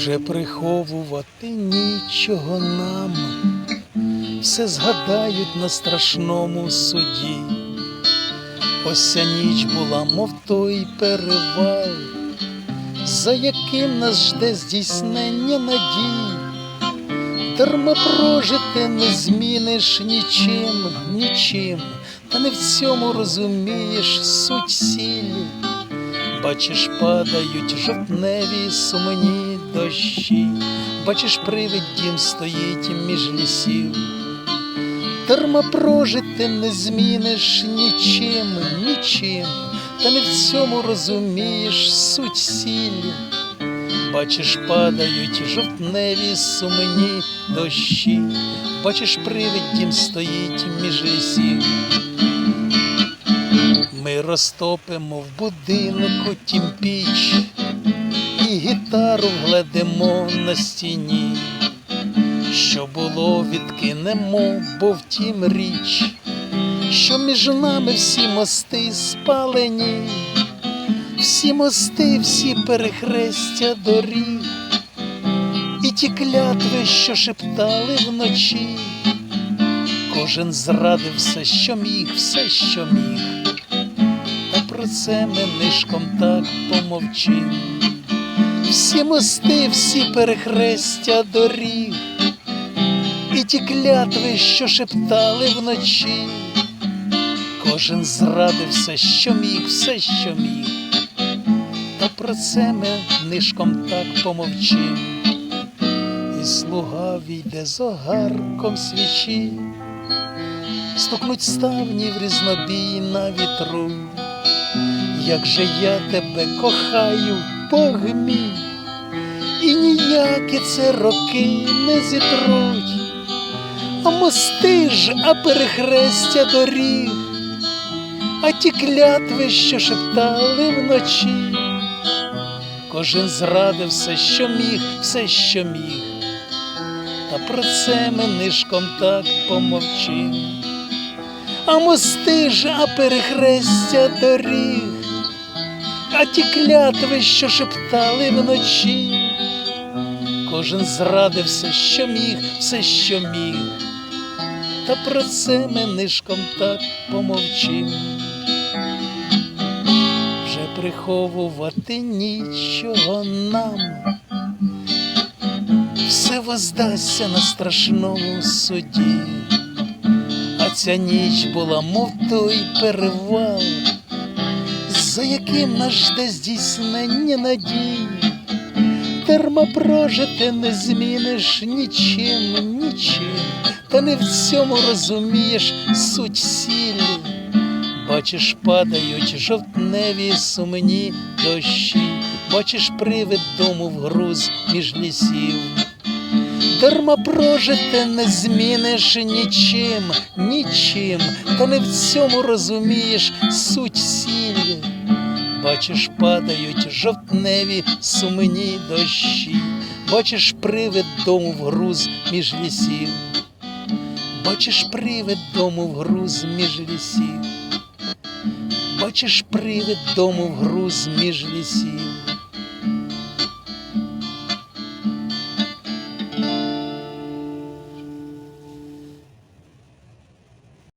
Вже приховувати нічого нам, все згадають на страшному суді. Ось ця ніч була, мов той перевал, за яким нас жде здійснення надій. Дарма прожити не зміниш нічим, нічим, та не в цьому розумієш суть сілі. Бачиш, падають жовтневі сумні дощі, бачиш, привид дім стоїть між лісів. Дарма прожити не зміниш нічим, нічим, та не в цьому розумієш суть сілі. Бачиш, падають жовтневі сумні дощі, бачиш, привид дім стоїть між лісів. Ми розтопимо в будинку тім піч гітару вгледимо на стіні. Що було, відкинемо, бо втім річ, що між нами всі мости спалені, всі мости, всі перехрестя доріг, і ті клятви, що шептали вночі, кожен зрадив все, що міг, все, що міг. Про це ми нишком так помовчим. Всі мости, всі перехрестя доріг, і ті клятви, що шептали вночі, кожен зрадив все, що міг, все, що міг. Та про це ми нишком так помовчим. І слуга війде з огарком свічі, стукнуть ставні в різнобій на вітру. Як же я тебе кохаю, Бог мій, і ніякі це роки не зітруть, а мости ж, а перехрестя доріг, а ті клятви, що шептали вночі, кожен зрадив все, що міг, все, що міг, та про це ми нишком так помовчим. А мости ж, а перехрестя доріг, а ті клятви, що шептали вночі, кожен зрадив все, що міг, все, що міг, та про це ми нишком так помовчим. Вже приховувати нічого нам, все воздасться на страшному суді. А ця ніч була, мов той перевал, за яким нас жде здійснення надій. Дарма прожити не зміниш нічим, нічим, та не в цьому розумієш суть сілі. Бачиш, падають жовтневі сумні дощі, бачиш, привид дому в груз між лісів. Дарма прожити не зміниш нічим, нічим, та не в цьому розумієш суть сілі. Бачиш, падають жовтневі сумні дощі, бачиш, привид дому в груз між лісів, бачиш, привид дому в груз між лісів, бачиш, привид дому в груз між лісів.